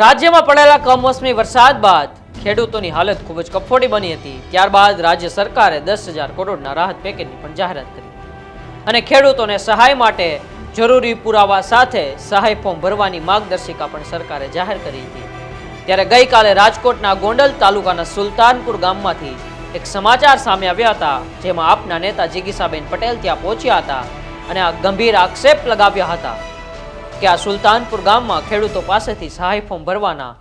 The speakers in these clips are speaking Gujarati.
રાજ્યમાં પડેલા કમોસમી વરસાદ બાદ ખેડૂતોની હાલત ખૂબ જ કફોડી બની હતી. ત્યારબાદ રાજ્ય સરકારે દસ હજાર કરોડના રાહત પેકેજની પણ જાહેરાત કરી. અને ખેડૂતોને સહાય માટે જરૂરી પુરાવા સાથે સહાય ફોર્મ ભરવાની માર્ગદર્શિકા પણ સરકારે જાહેર કરી હતી. ત્યારે ગઈકાલે રાજકોટના ગોંડલ તાલુકાના સુલતાનપુર ગામમાંથી એક સમાચાર સામે આવ્યા હતા, જેમાં આપના નેતા જીગીસાબેન પટેલ ત્યાં પહોંચ્યા હતા અને આ ગંભીર આક્ષેપ લગાવ્યા હતા. કે આ સુલતાનપુર ગામમાં ખેડૂતો પાસેથી સહાય ફોર્મ ભરવાના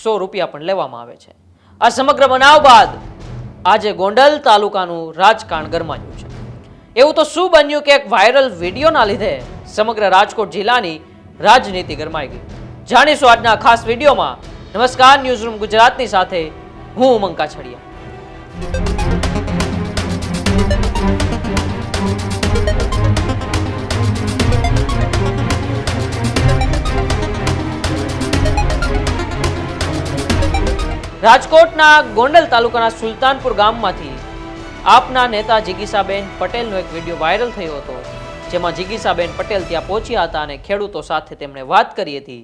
સો રૂપિયા પણ લેવામાં આવે છે. આ સમગ્ર બનાવ બાદ આજે ગોંડલ તાલુકાનું રાજકારણ ગરમાયું છે. એવું તો શું બન્યું કે એક વાયરલ વિડીયોના લીધે સમગ્ર રાજકોટ જિલ્લાની રાજનીતિ ગરમાઈ ગઈ. જાણીશું આજના ખાસ વિડીયોમાં. નમસ્કાર, ન્યૂઝરૂમ ગુજરાતની સાથે હું ઉમંકા કાછડિયા રાજકોટના ગોંડલ તાલુકાના સુલતાનપુર ગામમાંથી આપના નેતા જિગીસાબેન પટેલનો એક વીડિયો વાયરલ થયો હતો, જેમાં જિગીસાબેન પટેલ ત્યાં પહોંચ્યા હતા અને ખેડૂતો સાથે તેમણે વાત કરી હતી,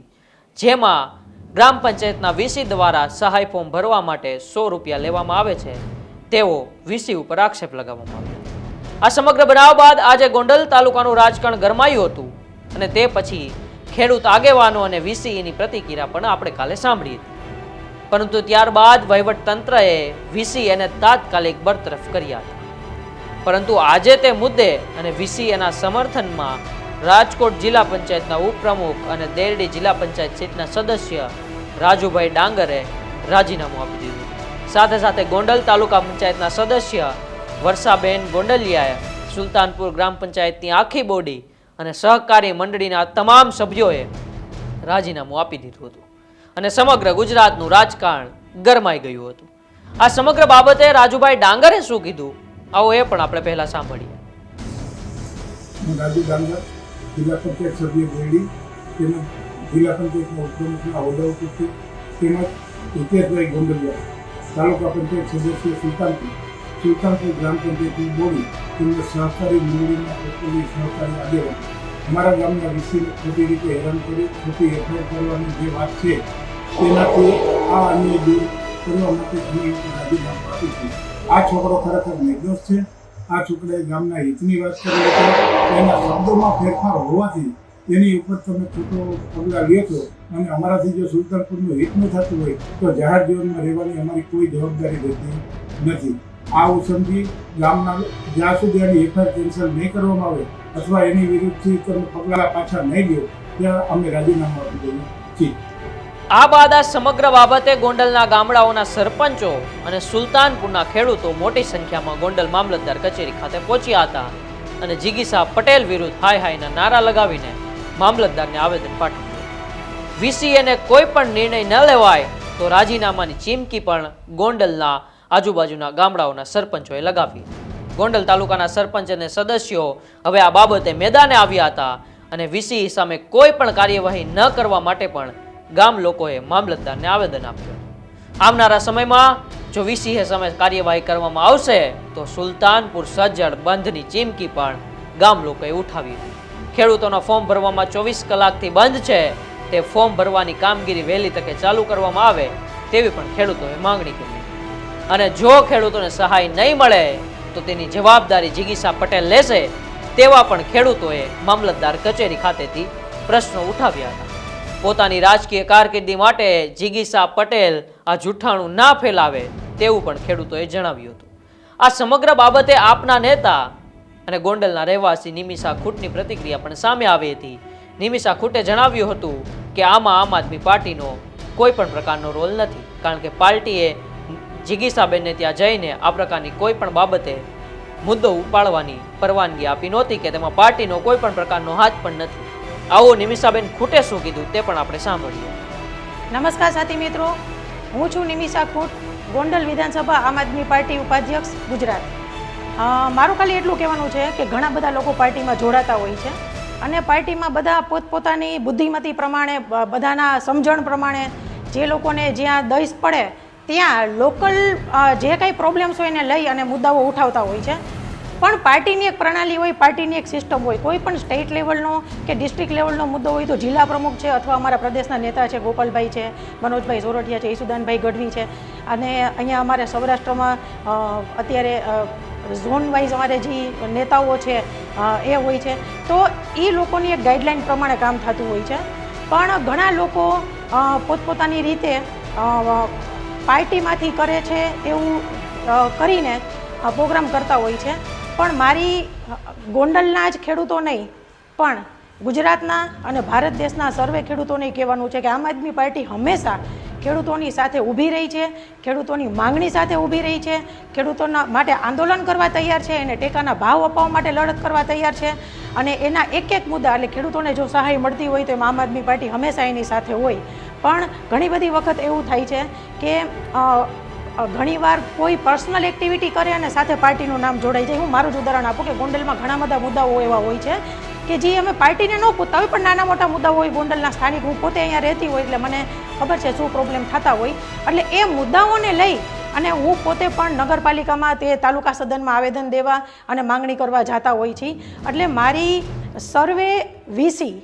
જેમાં ગ્રામ પંચાયતના વીસી દ્વારા સહાય ફોર્મ ભરવા માટે સો રૂપિયા લેવામાં આવે છે તેવો વીસી ઉપર આક્ષેપ લગાવવામાં આવ્યો. આ સમગ્ર બનાવ બાદ આજે ગોંડલ તાલુકાનું રાજકારણ ગરમાયું હતું અને તે પછી ખેડૂત આગેવાનો અને વીસીની પ્રતિક્રિયા પણ આપણે કાલે સાંભળી હતી. પરંતુ ત્યારબાદ વહીવટ તંત્રએ વીસી એને તાત્કાલિક બરતરફ કર્યા હતા. પરંતુ આજે તે મુદ્દે અને વીસી એના સમર્થનમાં રાજકોટ જિલ્લા પંચાયતના ઉપપ્રમુખ અને દેરડી જિલ્લા પંચાયત સીટના સદસ્ય રાજુભાઈ ડાંગરે રાજીનામું આપી દીધું. સાથે સાથે ગોંડલ તાલુકા પંચાયતના સદસ્ય વર્ષાબેન ગોંડલિયાએ સુલતાનપુર ગ્રામ પંચાયતની આખી બોડી અને સહકારી મંડળીના તમામ સભ્યોએ રાજીનામું આપી દીધું હતું. અને સમગ્ર ગુજરાતનું રાજકારણ ગરમાઈ ગયું હતું. આ સમગ્ર બાબતે રાજુભાઈ ડાંગરે શું કીધું? આવો એ પણ આપણે પહેલા સાંભળીએ. રાજુ ડાંગર, જિલ્લા પંચાયત સભ્ય ગેડી તેમજ જિલ્લા પંચાયતના હોદ્દા ઉપરથી તેમજ હિતેશભાઈ ગોંડલિયા, તાલુકા પંચાયત સદસ્ય સુલતાનપુર સુલતાનપુર ગ્રામ પંચાયતની બોડી, તેમજ સહકારી મંડળીના સહકારી આગેવાન. અમારા ગામના વિષયને ખોટી રીતે હેરાન કરી, ખોટી એફઆઈઆર કરવાની જે વાત છે આ છોકરો ખરેખર નિર્દોષ છે. આ છોકરાએ ગામના હિતની વાત ઉપર તમે ખોટો પગલાં લ્યો અને અમારાથી જો સુલતાનપુરનું હિત થતું હોય તો જાહેર જીવનમાં રહેવાની અમારી કોઈ જવાબદારી રહેતી નથી. આ સમજી ગામના જ્યાં સુધી એની એફઆઈઆર કેન્સલ નહીં કરવામાં આવે અથવા એની વિરુદ્ધથી તમે પગલાં પાછા નહીં લ્યો, ત્યાં અમે રાજીનામું આપી દઈએ છીએ. આ બાદ આ સમગ્ર બાબતે ગોંડલના ગામડાઓના સરપંચો અને સુલતાનપુરના ખેડૂતો મોટી સંખ્યામાં ગોંડલ મામલતદાર કચેરી ખાતે પહોંચ્યા હતા અને જીગીસા પટેલ વિરુદ્ધ હાય હાયના નારા લગાવીને મામલતદારને આવેદન પાઠવ્યું. વીસીએને કોઈ પણ નિર્ણય ન લેવાય તો રાજીનામાની ચીમકી પણ ગોંડલના આજુબાજુના ગામડાઓના સરપંચોએ લગાવી. ગોંડલ તાલુકાના સરપંચ અને સદસ્યો હવે આ બાબતે મેદાને આવ્યા હતા અને વીસી સામે કોઈ પણ કાર્યવાહી ન કરવા માટે પણ ગામ લોકોએ મામલતદારને આવેદન આપ્યું. આવનારા સમયમાં જો વીસીએ સામે કાર્યવાહી કરવામાં આવશે, તો સુલતાનપુર સજ્જડ બંધની ચીમકી પણ ગામ લોકોએ ઉઠાવી ખેડૂતોના ફોર્મ ભરવામાં ચોવીસ કલાકથી બંધ છે. તે ફોર્મ ભરવાની કામગીરી વહેલી તકે ચાલુ કરવામાં આવે તેવી પણ ખેડૂતોએ માંગણી કરી. અને જો ખેડૂતોને સહાય નહીં મળે, તો તેની જવાબદારી જિગીસા પટેલ લેશે તેવા પણ ખેડૂતોએ મામલતદાર કચેરી ખાતેથી પ્રશ્નો ઉઠાવ્યા હતા. પોતાની રાજકીય કારકિર્દી માટે જિગીસા પટેલ આ જૂઠાણું ના ફેલાવે તેવું પણ ખેડૂતોએ જણાવ્યું હતું. આ સમગ્ર બાબતે આપના નેતા અને ગોંડલના રહેવાસી નિમિષા ખૂટની પ્રતિક્રિયા પણ સામે આવી હતી. નિમિષા ખૂટે જણાવ્યું હતું કે આમાં આમ આદમી પાર્ટીનો કોઈ પણ પ્રકારનો રોલ નથી, કારણ કે પાર્ટીએ જિગીસાબેનને ત્યાં જઈને આ પ્રકારની કોઈ પણ બાબતે મુદ્દો ઉપાડવાની પરવાનગી આપી નહોતી કે તેમાં પાર્ટીનો કોઈ પણ પ્રકારનો હાથ પણ નથી. આવો નિમિષાબેન ખૂટે શું કીધું તે પણ આપણે સાંભળીએ. નમસ્કાર સાથી મિત્રો. હું છું નિમિષા ખૂટ, ગોંડલ વિધાનસભા આમ આદમી પાર્ટી ઉપાધ્યક્ષ ગુજરાત. મારું ખાલી એટલું કહેવાનું છે કે ઘણા બધા લોકો પાર્ટીમાં જોડાતા હોય છે અને પાર્ટીમાં બધા પોતપોતાની બુદ્ધિમતી પ્રમાણે બધાના સમજણ પ્રમાણે જે લોકોને જ્યાં દઈશ પડે, ત્યાં લોકલ જે કાંઈ પ્રોબ્લેમ્સ હોય એને લઈ અને મુદ્દાઓ ઉઠાવતા હોય છે. પણ પાર્ટીની એક પ્રણાલી હોય, પાર્ટીની એક સિસ્ટમ હોય, કોઈ પણ સ્ટેટ લેવલનો કે ડિસ્ટ્રિક્ટ લેવલનો મુદ્દો હોય તો જિલ્લા પ્રમુખ છે અથવા અમારા પ્રદેશના નેતા છે, ગોપાલભાઈ છે, મનોજભાઈ સોરઠિયા છે, ઈસુદાનભાઈ ગઢવી છે. અને અહીંયા અમારે સૌરાષ્ટ્રમાં અત્યારે ઝોન વાઇઝ અમારે જે નેતાઓ છે એ હોય છે. તો એ લોકોની એક ગાઈડલાઈન પ્રમાણે કામ થતું હોય છે. પણ ઘણા લોકો પોતપોતાની રીતે પાર્ટીમાંથી કરે છે એવું કરીને પ્રોગ્રામ કરતા હોય છે. પણ મારી, ગોંડલના જ ખેડૂતો નહીં, પણ ગુજરાતના અને ભારત દેશના સર્વે ખેડૂતોને કહેવાનું છે કે આમ આદમી પાર્ટી હંમેશા ખેડૂતોની સાથે ઊભી રહી છે, ખેડૂતોની માંગણી સાથે ઊભી રહી છે, ખેડૂતોના માટે આંદોલન કરવા તૈયાર છે, એને ટેકાના ભાવ અપાવવા માટે લડત કરવા તૈયાર છે, અને એના એક એક મુદ્દા એટલે ખેડૂતોને જો સહાય મળતી હોય તો એમ આમ આદમી પાર્ટી હંમેશા એની સાથે હોય. પણ ઘણી બધી વખત એવું થાય છે કે ઘણીવાર કોઈ પર્સનલ એક્ટિવિટી કરે અને સાથે પાર્ટીનું નામ જોડાઈ જાય. હું મારું જ ઉદાહરણ આપું કે ગોંડલમાં ઘણા બધા મુદ્દાઓ એવા હોય છે કે જે અમે પાર્ટીને ન પૂછતા હોય, પણ નાના મોટા મુદ્દાઓ હોય. ગોંડલના સ્થાનિક હું પોતે અહીંયા રહેતી હોય એટલે મને ખબર છે શું પ્રોબ્લેમ થતા હોય. એટલે એ મુદ્દાઓને લઈ અને હું પોતે પણ નગરપાલિકામાં તે તાલુકા સદનમાં આવેદન દેવા અને માંગણી કરવા જતા હોય છે. એટલે મારી સર્વે વીસી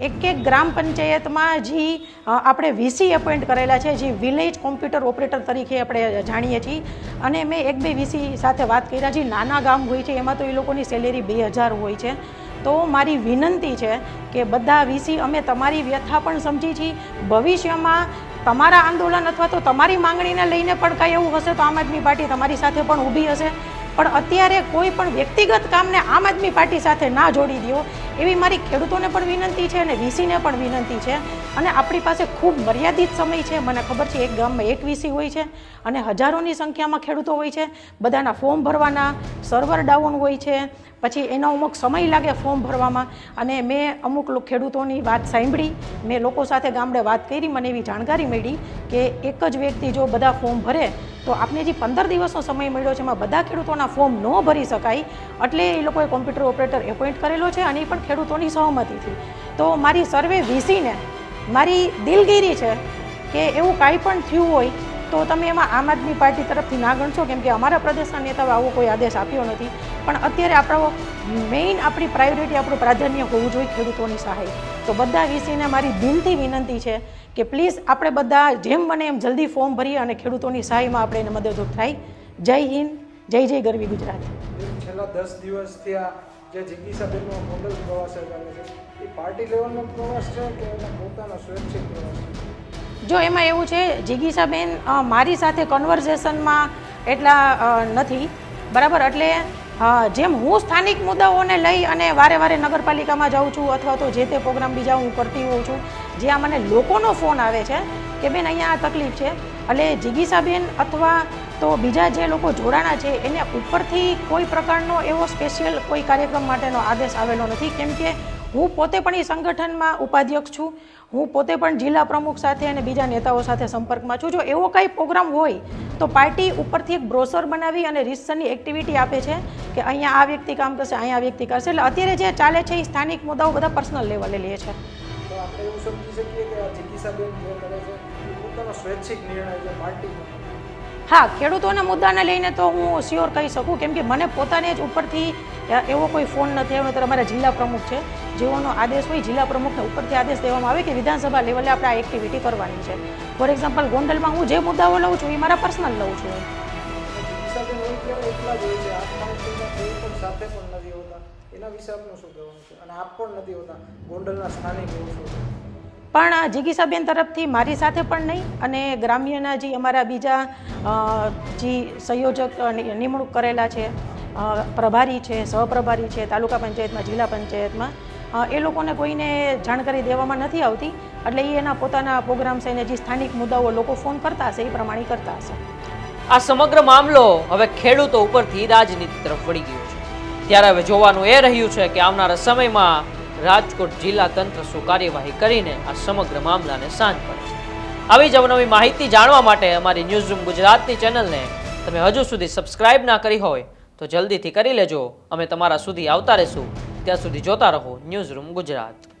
એક એક ગ્રામ પંચાયતમાં જે આપણે વીસી એપોઇન્ટ કરેલા છે, જે વિલેજ કોમ્પ્યુટર ઓપરેટર તરીકે આપણે જાણીએ છીએ. અને મેં એક બે વીસી સાથે વાત કર્યા જે નાના ગામ હોય છે, એમાં તો એ લોકોની સેલેરી બે હજાર હોય છે. તો મારી વિનંતી છે કે બધા વીસી, અમે તમારી વ્યથા પણ સમજી છીએ ભવિષ્યમાં તમારા આંદોલન અથવા તો તમારી માંગણીને લઈને પણ કંઈ એવું હશે તો આમ આદમી પાર્ટી તમારી સાથે પણ ઊભી હશે. પણ અત્યારે કોઈ પણ વ્યક્તિગત કામને આમ આદમી પાર્ટી સાથે ના જોડી દો એવી મારી ખેડૂતોને પણ વિનંતી છે અને વીસીને પણ વિનંતી છે. અને આપણી પાસે ખૂબ મર્યાદિત સમય છે, મને ખબર છે એક ગામમાં એક વીસી હોય છે અને હજારોની સંખ્યામાં ખેડૂતો હોય છે. બધાના ફોર્મ ભરવાના સર્વર ડાઉન હોય છે પછી એનો અમુક સમય લાગે ફોર્મ ભરવામાં અને મેં અમુક ખેડૂતોની વાત સાંભળી, મેં લોકો સાથે ગામડે વાત કરી, મને એવી જાણકારી મળી કે એક જ વ્યક્તિ જો બધા ફોર્મ ભરે, તો આપને જે પંદર દિવસનો સમય મળ્યો છે, એમાં બધા ખેડૂતોના ફોર્મ ન ભરી શકાય, એટલે એ લોકોએ કોમ્પ્યુટર ઓપરેટર એપોઇન્ટ કરેલો છે અને એ પણ ખેડૂતોની સહમતિથી. તો મારી સર્વે વીસીને મારી દિલગીરી છે કે એવું કાંઈ પણ થયું હોય તો તમે એમાં આમ આદમી પાર્ટી તરફથી ના ગણશો, કેમ કે અમારા પ્રદેશના નેતાઓ આવો કોઈ આદેશ આપ્યો નથી. પણ અત્યારે આપણો મેઇન આપણી પ્રાયોરિટી આપણું પ્રાધાન્ય હોવું જોઈએ ખેડૂતોની સહાય. તો બધા વિષયને મારી દિલથી વિનંતી છે કે પ્લીઝ આપણે બધા જેમ બને એમ જલ્દી ફોર્મ ભરીએ અને ખેડૂતોની સહાયમાં આપણે એને મદદરૂપ થાય. જય હિન્દ, જય જય ગરવી ગુજરાત. છેલ્લા દસ દિવસથી આ જે જિજ્ઞાસાબેનનો મોડલ પ્રવાસ ચાલે છે, એ પાર્ટી લેવલનો પ્રવાસ છે કે એના પોતાનો સ્વૈચ્છિક પ્રવાસ છે? જો એમાં એવું છે, જિગીસાબેન મારી સાથે કન્વર્ઝેશનમાં એટલા નથી. બરાબર? એટલે જેમ હું સ્થાનિક મુદ્દાઓને લઈ અને વારે વારે નગરપાલિકામાં જાઉં છું અથવા તો જે તે પ્રોગ્રામ બીજા હું કરતી હોઉં છું, જ્યાં મને લોકોનો ફોન આવે છે કે, બેન, અહીંયા આ તકલીફ છે. એટલે જિગીસાબેન અથવા તો બીજા જે લોકો જોડાણા છે, એને ઉપરથી કોઈ પ્રકારનો એવો સ્પેશિયલ કોઈ કાર્યક્રમ માટેનો આદેશ આવેલો નથી. કેમ કે હું પોતે પણ એ સંગઠનમાં ઉપાધ્યક્ષ છું. હું પોતે પણ જિલ્લા પ્રમુખ સાથે અને બીજા નેતાઓ સાથે સંપર્કમાં છું. જો એવો કંઈ પ્રોગ્રામ હોય, તો પાર્ટી ઉપરથી એક બ્રોશર બનાવી અને રિસર્ચની એક્ટિવિટી આપે છે કે અહીંયા આ વ્યક્તિ કામ કરશે, અહીંયા આ વ્યક્તિ કરશે. એટલે અત્યારે જે ચાલે છે એ સ્થાનિક મુદ્દાઓ બધા પર્સનલ લેવલે લે છે. આપણે એવું સમજી શકીએ કે આ જિજ્ઞાસાબેન જે કરે છે પોતાનો સ્વૈચ્છિક નિર્ણય છે પાર્ટીનો હા, ખેડૂતોના મુદ્દાને લઈને તો હું શ્યોર કહી શકું, કેમ કે મને પોતાને જ ઉપરથી એવો કોઈ ફોન નથી આવ્યો તો અમારા જિલ્લા પ્રમુખ છે. જેઓનો આદેશ હોય, જિલ્લા પ્રમુખને ઉપરથી આદેશ દેવામાં આવે કે વિધાનસભા લેવલે આપણે આ એક્ટિવિટી કરવાની છે. ફોર એક્ઝામ્પલ ગોંડલમાં હું જે મુદ્દાઓ લઉં છું, એ મારા પર્સનલ લઉં છું. એના વિશે આપનું શું કહેવાનું છે? અને આપ પણ નથી હોતા, ગોંડલના સ્થાનિક એવું પણ જિગીસાબેન તરફથી મારી સાથે પણ નહીં અને ગ્રામ્યના જે અમારા બીજા જે સંયોજક નિમણૂક કરેલા છે પ્રભારી છે, સહપ્રભારી છે, તાલુકા પંચાયતમાં, જિલ્લા પંચાયતમાં એ લોકોને કોઈને જાણકારી દેવામાં નથી આવતી, એટલે એ એના પોતાના પ્રોગ્રામ્સ અને જે સ્થાનિક મુદ્દાઓ લોકો ફોન કરતા હશે, એ પ્રમાણે કરતા હશે. આ સમગ્ર મામલો હવે ખેડૂતો ઉપરથી રાજનીતિ તરફ વળી ગયો છે. ત્યારે હવે જોવાનું એ રહ્યું છે કે આવનારા સમયમાં રાજકોટ જિલ્લા તંત્ર શું કાર્યવાહી કરીને આ સમગ્ર મામલાને શાંત કરે છે. આવી જ અવનવી માહિતી જાણવા માટે અમારી ન્યૂઝ રૂમ ગુજરાતની ચેનલને તમે હજુ સુધી સબસ્ક્રાઇબ ના કરી હોય તો જલ્દીથી કરી લેજો. અમે તમારા સુધી આવતા રહેશું. ત્યાં સુધી જોતા રહો ન્યૂઝ રૂમ ગુજરાત.